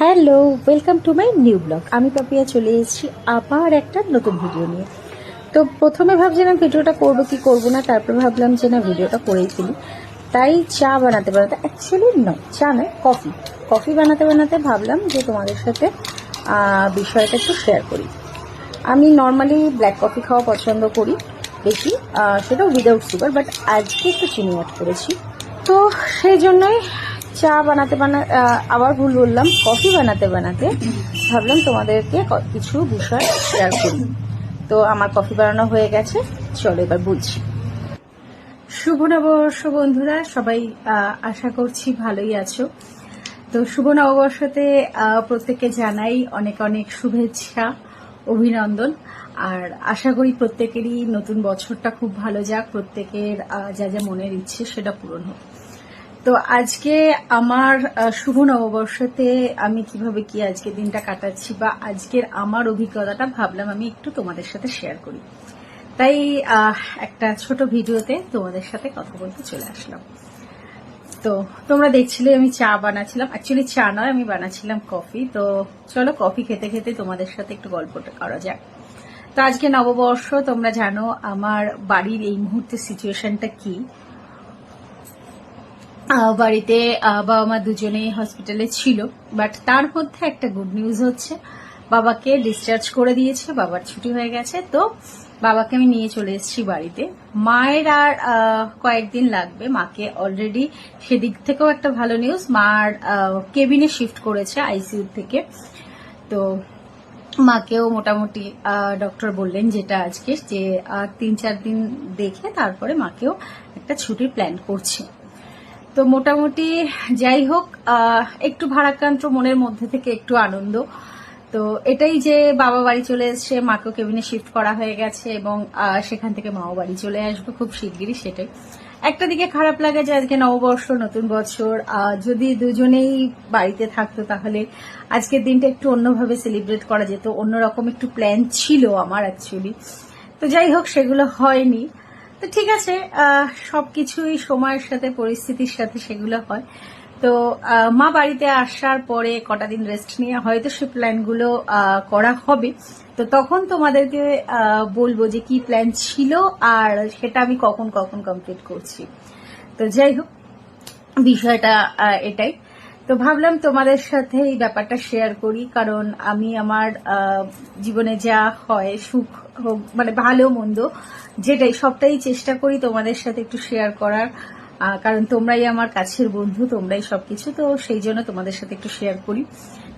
Hello welcome to my new blog আমি পাপিয়া চলে এসেছি আবার একটা নতুন ভিডিও নিয়ে। তো প্রথমে ভাবছিলাম ভিডিওটা করব, কি করব না, তারপর ভাবলাম যে না, ভিডিওটা করেই ফেলি। তাই চা বানাতে বানাতে অ্যাকচুয়ালি নয় চা নয় কফি কফি বানাতে বানাতে ভাবলাম যে তোমাদের সাথে বিষয়টা একটু শেয়ার করি। আমি নর্মালি ব্ল্যাক কফি খাওয়া পছন্দ করি, বেশি সেটাও উইদাউট সুগার বাট আজকে একটু চিনি অ্যাড করেছি। তো সেই জন্যই চা বানাতে বানা আবার ভুল বললাম, কফি বানাতে বানাতে ভাবলাম তোমাদেরকে কিছু বিষয় শেয়ার করি। তো আমার কফি বানানো হয়ে গেছে, চলো এবার বলছি। শুভ নববর্ষ বন্ধুরা, সবাই আশা করছি ভালোই আছো। তো শুভ নববর্ষতে প্রত্যেককে জানাই অনেক অনেক শুভেচ্ছা, অভিনন্দন। আর আশা করি প্রত্যেকেরই নতুন বছরটা খুব ভালো যাক, প্রত্যেকের যা যা মনের ইচ্ছে সেটা পূরণ হোক। তো আজকে আমার শুভ নববর্ষতে আমি কীভাবে কি আজকে দিনটা কাটাচ্ছি বা আজকের আমার অভিজ্ঞতাটা ভাবলাম আমি একটু তোমাদের সাথে শেয়ার করি। তাই একটা ছোট ভিডিওতে তোমাদের সাথে কথা বলতে চলে আসলাম। তো তোমরা দেখছিলে আমি চা বানাচ্ছিলাম। অ্যাকচুয়ালি চা নয়, আমি বানাচ্ছিলাম কফি তো চলো কফি খেতে খেতে তোমাদের সাথে একটু গল্পটা করা যাক। তো আজকে নববর্ষ, তোমরা জানো আমার বাড়ির এই মুহূর্তে সিচুয়েশনটা কি? বাড়িতে বাবা মা দুজনেই হসপিটালে ছিল। বাট তার মধ্যে একটা গুড নিউজ হচ্ছে। বাবাকে ডিসচার্জ করে দিয়েছে, বাবার ছুটি হয়ে গেছে। তো বাবাকে আমি নিয়ে চলে এসেছি বাড়িতে। মায়ের আর কয়েকদিন লাগবে। মাকে অলরেডি সেদিক থেকেও একটা ভালো নিউজ মার কেবিনে শিফট করেছে আইসিইউ থেকে। তো মাকেও মোটামুটি ডক্টর বললেন যেটা আজকে, যে তিন চার দিন দেখে তারপরে মাকেও একটা ছুটির প্ল্যান করছে। তো মোটামুটি যাই হোক একটু ভারাক্রান্ত মনের মধ্যে থেকে একটু আনন্দ। তো এটাই যে বাবা বাড়ি চলে এসছে, মাকেও কেবিনে শিফট করা হয়ে গেছে এবং সেখান থেকে মাও বাড়ি চলে আসবে খুব শিগগিরই সেটাই। একটা দিকে খারাপ লাগে যে আজকে নববর্ষ, নতুন বছর যদি দুজনেই বাড়িতে থাকতো তাহলে আজকের দিনটা একটু অন্যভাবে সেলিব্রেট করা যেত, অন্যরকম একটু প্ল্যান ছিল আমার অ্যাকচুয়ালি তো যাই হোক, সেগুলো হয়নি। তো ঠিক আছে সব কিছুই সময়ের সাথে, পরিস্থিতির সাথে সেগুলো হয়। তো মা বাড়িতে আসার পরে কটা দিন রেস্ট নিয়ে হয়তো সে প্ল্যানগুলো করা হবে। তো তখন তোমাদেরকে বলব যে কি প্ল্যান ছিল আর সেটা আমি কখন কখন কমপ্লিট করছি। তো যাই হোক, বিষয়টা এটাই। তো ভাবলাম তোমাদের সাথে এই ব্যাপারটা শেয়ার করি, কারণ আমি আমার জীবনে যা হয়, সুখ হোক মানে ভালো মন্দ, যেটাই, সবটাই চেষ্টা করি তোমাদের সাথে একটু শেয়ার করার। কারণ তোমরাই আমার কাছের বন্ধু, তোমরাই সবকিছু, তো সেই জন্য তোমাদের সাথে একটু শেয়ার করি।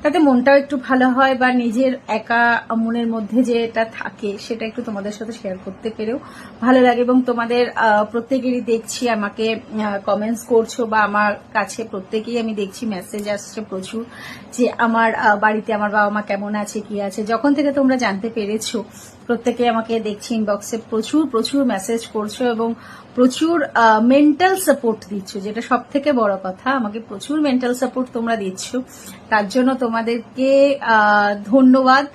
তাতে মনটাও একটু ভালো হয় বা নিজের একা মনের মধ্যে যে এটা থাকে সেটা একটু তোমাদের সাথে শেয়ার করতে পেরেও ভালো লাগে এবং তোমাদের প্রত্যেকেরই দেখছি আমাকে কমেন্টস করছ বা আমার কাছে প্রত্যেকেই আমি দেখছি মেসেজ আসছে প্রচুর যে আমার বাড়িতে আমার বাবা মা কেমন আছে, কি আছে। যখন থেকে তোমরা জানতে পেরেছ প্রত্যেকে আমাকে দেখছি ইনবক্সে প্রচুর প্রচুর মেসেজ করছ এবং প্রচুর মেন্টাল সাপোর্ট দিচ্ছ, যেটা সব থেকে বড় কথা। আমাকে প্রচুর মেন্টাল সাপোর্ট তোমরা দিচ্ছ। তার জন্য তোমাদেরকে ধন্যবাদ।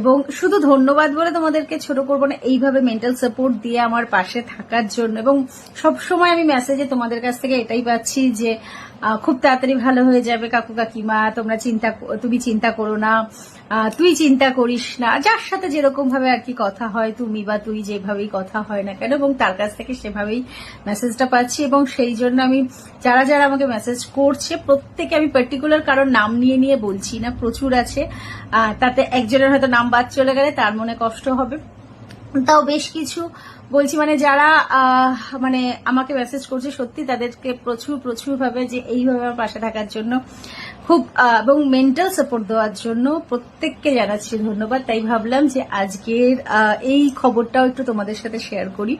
এবং শুধু ধন্যবাদ বলে তোমাদেরকে ছোট করব না, এইভাবে মেন্টাল সাপোর্ট দিয়ে আমার পাশে থাকার জন্য। এবং সব সময় আমি মেসেজে তোমাদের কাছ থেকে এটাই পাচ্ছি যে খুব তাড়াতাড়ি ভালো হয়ে যাবে, কাকু কাকিমা, তোমরা চিন্তা তুমি চিন্তা করো না তুই চিন্তা করিস না। যার সাথে যেরকম ভাবে আর কি কথা হয়, তুমি বা তুই যেভাবেই কথা হয় না কেন, এবং তার কাছ থেকে সেভাবেই মেসেজটা পাচ্ছি, এবং সেই জন্য আমি, যারা যারা আমাকে মেসেজ করছে, প্রত্যেকে আমি পার্টিকুলার কারোর নাম নিয়ে নিয়ে বলছি না, প্রচুর আছে তাতে একজনের হয়তো নাম বাদ চলে গেলে তার মনে কষ্ট হবে। তাও বেশ কিছু। বলছি মানে যারা মানে আমাকে মেসেজ করছে, সত্যি তাদেরকে প্রচুর প্রচুর ভাবে যে এইভাবে আমার পাশে থাকার জন্য, খুব এবং মেন্টাল সাপোর্ট দেওয়ার জন্য প্রত্যেককে জানাচ্ছি ধন্যবাদ। তাই ভাবলাম যে আজকের এই খবরটাও একটু তোমাদের সাথে শেয়ার করি।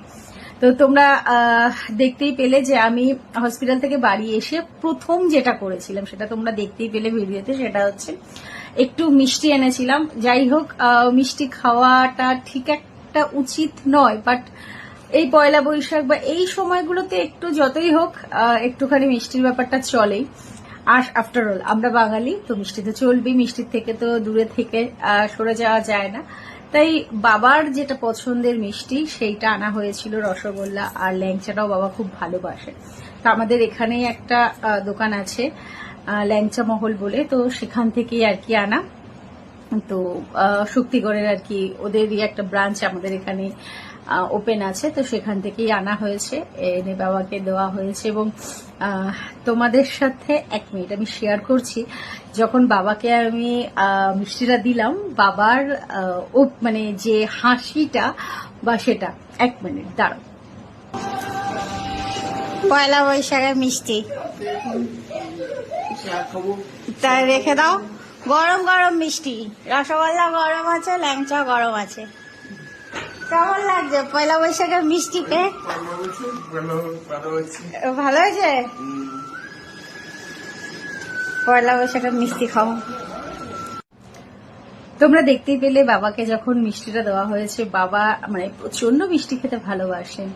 তো তোমরা দেখতেই পেলে যে আমি হসপিটাল থেকে বাড়ি এসে প্রথম যেটা করেছিলাম, সেটা তোমরা দেখতেই পেলে ভিডিওতে, সেটা হচ্ছে একটু মিষ্টি এনেছিলাম। যাই হোক মিষ্টি খাওয়াটা ঠিক একটা উচিত নয় বাট এই পয়লা বৈশাখ বা এই সময়গুলোতে একটু যতই হোক একটুখানি মিষ্টির ব্যাপারটা চলেই। আর আফটার অল আমরা বাঙালি, তো মিষ্টি তো চলবেই মিষ্টির থেকে তো দূরে থেকে সরে যাওয়া যায় না। তাই বাবার যেটা পছন্দের মিষ্টি, সেইটা আনা হয়েছিল রসগোল্লা আর ল্যাংচাটাও বাবা খুব ভালোবাসে। তো আমাদের এখানেই একটা দোকান আছে ল্যাংচা মহল বলে, তো সেখান থেকেই আর কি আনা। তো শক্তিগড়ের আর কি ওদেরই একটা ব্রাঞ্চ আমাদের এখানে ওপেন আছে। তো সেখান থেকেই আনা হয়েছে এনে বাবাকে দেওয়া হয়েছে এবং তোমাদের সাথে এক মিনিট আমি শেয়ার করছি। যখন বাবাকে আমি মিষ্টিটা দিলাম বাবার ও মানে যে হাসিটা বা সেটা এক মিনিট দাঁড়াও। পয়লা বৈশাখের মিষ্টি। তাই রেখে দাও। গরম গরম মিষ্টি। রসগোল্লা গরম আছে, ল্যাংচা গরম আছে। কেমন লাগছে? পয়লা বৈশাখের মিষ্টি পেয়ে ভালো হয়েছে? পয়লা বৈশাখের মিষ্টি খাও। তোমরা দেখতেই পেলে বাবাকে যখন মিষ্টিটা দেওয়া হয়েছে, বাবা মানে প্রচণ্ড মিষ্টি খেতে ভালোবাসেন।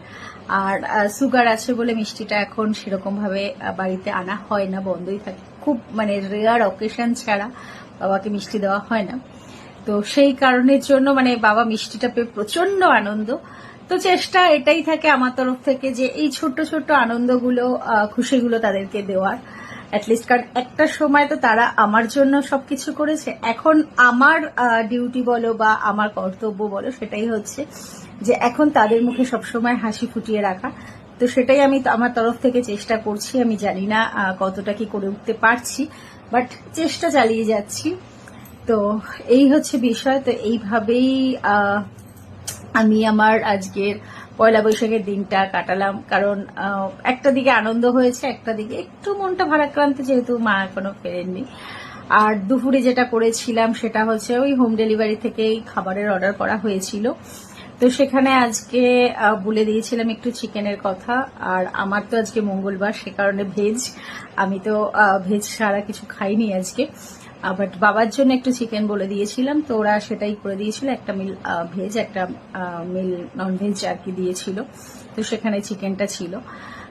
আর সুগার আছে বলে মিষ্টিটা এখন সেরকম ভাবে বাড়িতে আনা হয় না, বন্ধই থাকে। খুব মানে রেয়ার অকেশন ছাড়া বাবাকে মিষ্টি দেওয়া হয় না। তো সেই কারণের জন্য মানে বাবা মিষ্টিটা পেয়ে প্রচণ্ড আনন্দ। তো চেষ্টা এটাই থাকে আমার তরফ থেকে যে এই ছোট ছোট আনন্দগুলো খুশিগুলো তাদেরকে দেওয়ার। অ্যাটলিস্ট কারণ একটা সময় তো তারা আমার জন্য সবকিছু করেছে। এখন আমার ডিউটি বলো বা আমার কর্তব্য বলো সেটাই হচ্ছে যে এখন তাদের মুখে সবসময় হাসি ফুটিয়ে রাখা। তো সেটাই আমি আমার তরফ থেকে চেষ্টা করছি, আমি জানি না কতটা কি করে উঠতে পারছি বাট চেষ্টা চালিয়ে যাচ্ছি। তো এই হচ্ছে বিষয়, তো এইভাবেই আমি আমার আজকের পয়লা বৈশাখের দিনটা কাটালাম। কারণ একটা দিকে আনন্দ হয়েছে, একটা দিকে একটু মনটা ভারাক্রান্ত যেহেতু মা এখনও ফেরেননি। আর দুপুরে যেটা করেছিলাম সেটা হচ্ছে ওই হোম ডেলিভারি থেকেই খাবারের অর্ডার করা হয়েছিল। তো সেখানে আজকে বলে দিয়েছিলাম একটু চিকেনের কথা, আর আমার তো আজকে মঙ্গলবার, সে কারণে ভেজ। আমি তো ভেজ সারা কিছু খাইনি আজকে। বাট বাবার জন্য একটু চিকেন বলে দিয়েছিলাম, তো ওরা সেটাই করে দিয়েছিল। একটা মিল ভেজ, একটা মিল নন ভেজ আর কি দিয়েছিল। তো সেখানে চিকেনটা ছিল।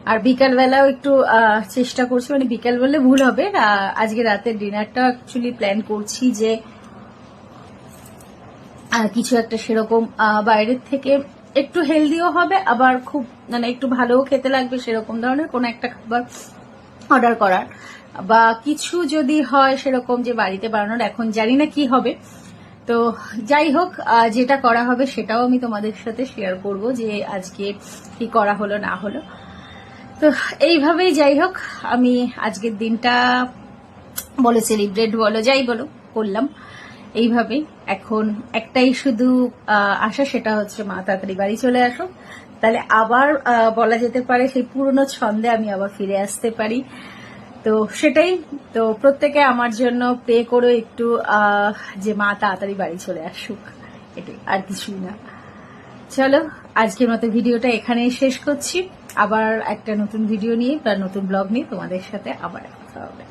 আর বিকালবেলাও একটু চেষ্টা করছি মানে বিকাল বললে ভুল হবে। আজকে রাতের ডিনারটা অ্যাকচুয়ালি প্ল্যান করছি যে কিছু একটা সেরকম বাইরের থেকে একটু হেলদিও হবে, আবার খুব মানে একটু ভালোও খেতে লাগবে সেরকম ধরনের কোনো একটা খাবার অর্ডার করার। বা কিছু যদি হয় সেরকম যে বাড়িতে বানানোর, এখন জানি না কি হবে। তো যাই হোক যেটা করা হবে সেটাও আমি তোমাদের সাথে শেয়ার করব যে আজকে কি করা হলো, না হলো। তো এইভাবেই যাই হোক, আমি আজকের দিনটা বলো সেলিব্রেট বলো, যাই বলো, করলাম। এইভাবে এখন একটাই শুধু আশা, সেটা হচ্ছে মা, তাড়াতাড়ি বাড়ি চলে আসো তাহলে আবার বলা যেতে পারে সেই পুরনো ছন্দে আমি আবার ফিরে আসতে পারি। তো সেটাই, তো প্রত্যেকে আমার জন্য প্রে করো একটু যে মা, তাড়াতাড়ি বাড়ি চলে আসুক। এটাই, আর কিছুই না। চলো, আজকের মতো ভিডিওটা এখানেই শেষ করছি। আবার একটা নতুন ভিডিও নিয়ে বা নতুন ব্লগ নিয়ে তোমাদের সাথে আবার কথা হবে।